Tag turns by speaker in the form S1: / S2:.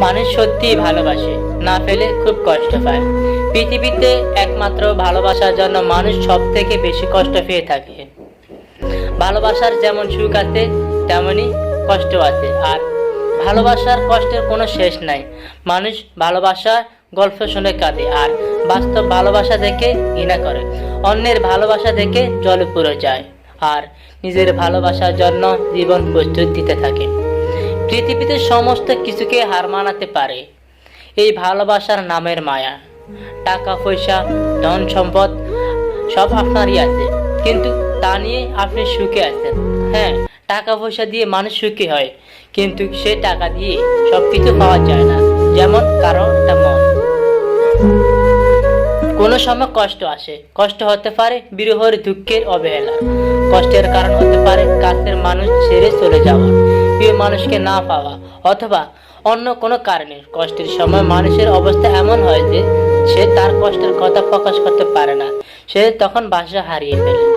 S1: মানুষ সত্যিই ভালোবাসে। না পেলে খুব কষ্ট পায়। পৃথিবীতে একমাত্র ভালোবাসার জন্য মানুষ সব থেকে বেশি কষ্ট পেয়ে থাকে। ভালোবাসার যেমন সুখ আছে, তেমনই কষ্ট আছে। আর ভালোবাসার কষ্টের কোনো শেষ নাই। মানুষ ভালোবাসা গল্প শুনে কাঁদে আর বাস্তব ভালোবাসা দেখে ঘৃণা করে। অন্যের ভালোবাসা দেখে জলে পুরো যায়। আর নিজের ভালোবাসার জন্য জীবন প্রস্তুত দিতে থাকে। পৃথিবীতে সমস্ত কিছুকে হার মানাতে পারে। এই ভালোবাসার নামের মায়া। টাকা, পয়সা, ধন, সম্পদ, সব আপনারই আছে। কিন্তু তা নিয়ে আপনি সুখে আছেন। হ্যাঁ টাকা, পয়সা দিয়ে মানুষ সুখী হয়। কিন্তু সে টাকা দিয়ে সব কিছু পাওয়া যায় না। যেমন কারও একটা মন কোনো সময় কষ্ট আসে। কষ্ট হতে পারে বিরহর দুঃখের অবহেলা। কষ্টের কারণ হতে পারে কাছের মানুষ ছেড়ে চলে যাওয়া। প্রিয় মানুষকে না পাওয়া অথবা অন্য কোনো কারণে কষ্টের সময় মানুষের অবস্থা এমন হয় যে সে তার কষ্টের কথা প্রকাশ করতে পারে না। সে তখন বাসা হারিয়ে ফেলে।